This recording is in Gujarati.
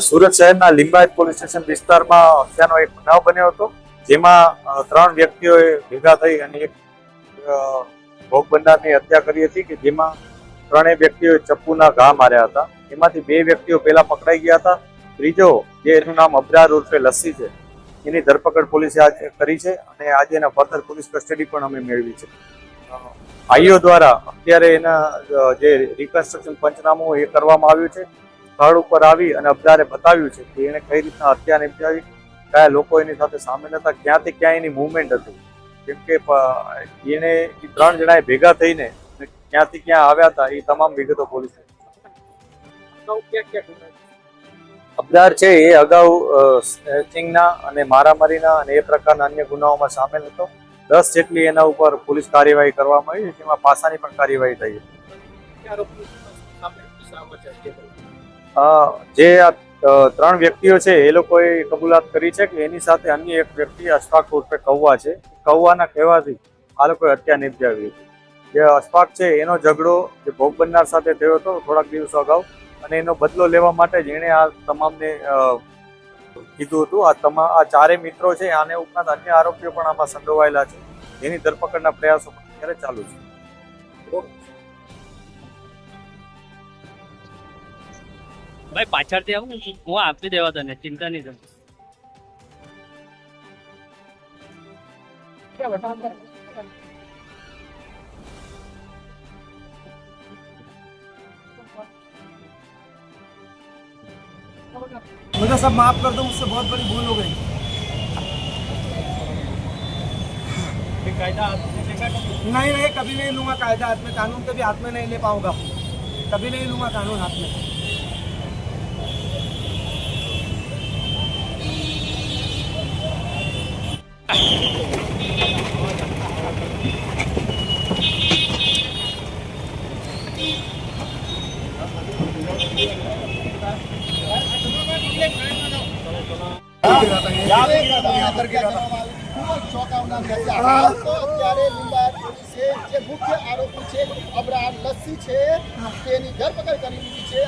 સુરત શહેરના લિંબાયત પોલીસ સ્ટેશન વિસ્તારમાં હત્યાનો એક બનાવ બન્યો હતો, જેમાં ત્રણ વ્યક્તિઓએ ભેગા થઈ અને એક ભોગ બનનારની હત્યા કરી હતી કે જેમાં ત્રણેય વ્યક્તિઓએ ચપ્પુના ઘા માર્યા હતા. એમાંથી બે વ્યક્તિઓ પહેલા પકડાઈ ગયા હતા. ત્રીજો, જે એનું નામ અબરાર ઉર્ફે લસ્સી છે, એની ધરપકડ પોલીસે આજે કરી છે અને આજે એના ફર્ધર પોલીસ કસ્ટડી પણ અમે મેળવી છે. ભાઈઓ દ્વારા અત્યારે એના જે રિકન્સ્ટ્રક્શન પંચનામું એ કરવામાં આવ્યું છે સ્થળ ઉપર આવી અને અબદારે બતાવ્યું છે કે એને કઈ રીતના હત્યા નિપજાવી કયા લોકો એની સાથે સામેલ હતા ક્યાંથી ક્યાં એની મુવમેન્ટ હતી. કેમ કે એને એ ત્રણ જણાએ ભેગા થઈને ક્યાંથી ક્યાં આવ્યા હતા એ તમામ વિગતો પોલીસ? અબદાર છે? એ અગાઉ સ્નેચિંગના અને મારામારીના અને એ પ્રકારના અન્ય ગુનાઓમાં સામેલ હતો. દસ જેટલી એના ઉપર પોલીસ કાર્યવાહી કરવામાં આવી જેમાં પાસાની પણ કાર્યવાહી થઈ જે આ ત્રણ વ્યક્તિઓ છે એ લોકોએ કબૂલાત કરી છે કે એની સાથે અન્ય એક વ્યક્તિ અશફાક ઉર્ફે કૌવા છે. કૌવાના કહેવાથી આ લોકોએ હત્યા નિપજાવી હતી. જે અશફાક છે એનો ઝઘડો જે ભોગ બનનાર સાથે થયો હતો થોડાક દિવસો અગાઉ અને એનો બદલો લેવા માટે જ એણે આ તમામને કીધું હતું. આ તમા આ ચારે મિત્રો છે આને ઉપરાંત અન્ય આરોપીઓ પણ આમાં સંડોવાયેલા છે. જેની ધરપકડના પ્રયાસો પણ અત્યારે ચાલુ છે. ભાઈ પાછળથી આવું? હું આપી દેવા તને ચિંતા નહીં કર मुझे सब माफ़ कर दो मुझसे बहुत बड़ी भूल हो गई। नहीं नहीं कभी नहीं लूँगा कायदा हाथ में। कानून कभी हाथ में नहीं ले पाऊँगा। कभी नहीं लूँगा कानून हाथ में। Thank you. જે મુખ્ય આરોપી છે અબરાર લસ્સી છે તેની ધરપકડ કરી દીધી છે